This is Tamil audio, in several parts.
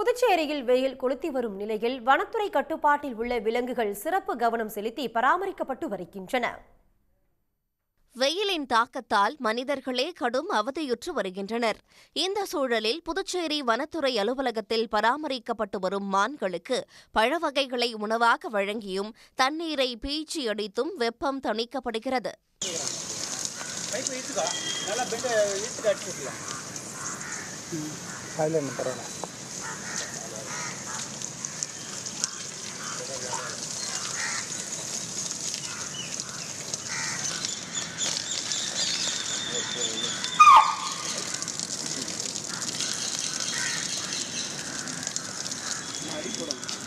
புதுச்சேரியில் வெயில் கொளுத்தி வரும் நிலையில் வனத்துறை கட்டுப்பாட்டில் உள்ள விலங்குகள் சிறப்பு கவனம் செலுத்தி பராமரிக்கப்பட்டு வருகின்றன. வெயிலின் தாக்கத்தால் மனிதர்களே கடும் அவதியுற்று வருகின்றனர். இந்த சூழலில் புதுச்சேரி வனத்துறை அலுவலகத்தில் பராமரிக்கப்பட்டு வரும் மான்களுக்கு பழவகைகளை உணவாக வழங்கியும் தண்ணீரை பீச்சி அடித்தும் வெப்பம் தணிக்கப்படுகிறது. பரவாயில்ல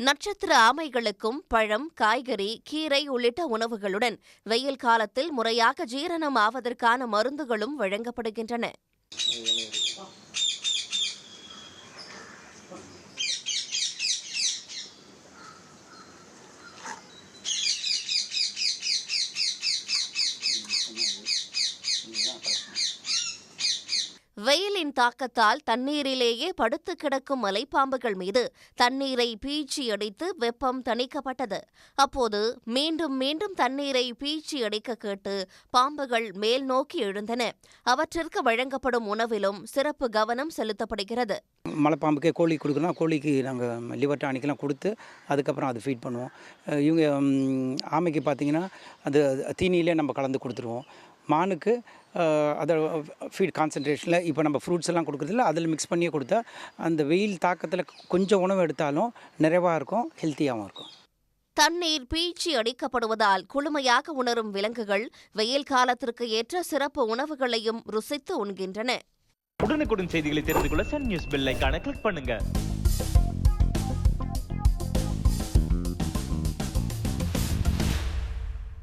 நட்சத்திர ஆமைகளுக்கும் பழம் காய்கறி கீரை உள்ளிட்ட உணவுகளுடன் வெயில் காலத்தில் முறையாக ஜீரணம் ஆவதற்கான மருந்துகளும் வழங்கப்படுகின்றன. வெயிலின் தாக்கத்தால் தண்ணீரிலேயே படுத்து கிடக்கும் மலைப்பாம்புகள் மீது தண்ணீரை பீச்சி அடித்து வெப்பம் தணிக்கப்பட்டது. அப்போது மீண்டும் மீண்டும் தண்ணீரை பீச்சி அடிக்க கேட்டு பாம்புகள் மேல் நோக்கி எழுந்தன. அவற்றிற்கு வழங்கப்படும் உணவிலும் சிறப்பு கவனம் செலுத்தப்படுகிறது. மலைப்பாம்புக்கே கோழி கொடுக்கணும். கோழிக்கு நாங்கள் லிவர் டானிக்கெலாம் கொடுத்து அதுக்கப்புறம் அது ஃபீட் பண்ணுவோம். இவங்க ஆமைக்கு பார்த்தீங்கன்னா அது தீனியிலே நம்ம கலந்து கொடுத்துருவோம். மானுக்கு அதை ஃபீட் கான்சன்ட்ரேஷனில் இப்போ நம்ம ஃப்ரூட்ஸ் எல்லாம் கொடுக்குறதில்ல அதில் மிக்ஸ் பண்ணியே கொடுத்தா அந்த வெயில் தாக்கத்தில் கொஞ்சம் உணவு எடுத்தாலும் நிறைவாக இருக்கும் ஹெல்த்தியாகவும் இருக்கும். தண்ணீர் பீச்சி அடிக்கப்படுவதால் குளுமையாக உணரும் விலங்குகள் வெயில் காலத்திற்கு ஏற்ற சிறப்பு உணவுகளையும் ருசித்து உண்கின்றன. உடனுக்குடன் செய்திகளை தெரிந்து கொள்ள சன் நியூஸ் பெல் ஐகானை கிளிக் பண்ணுங்க.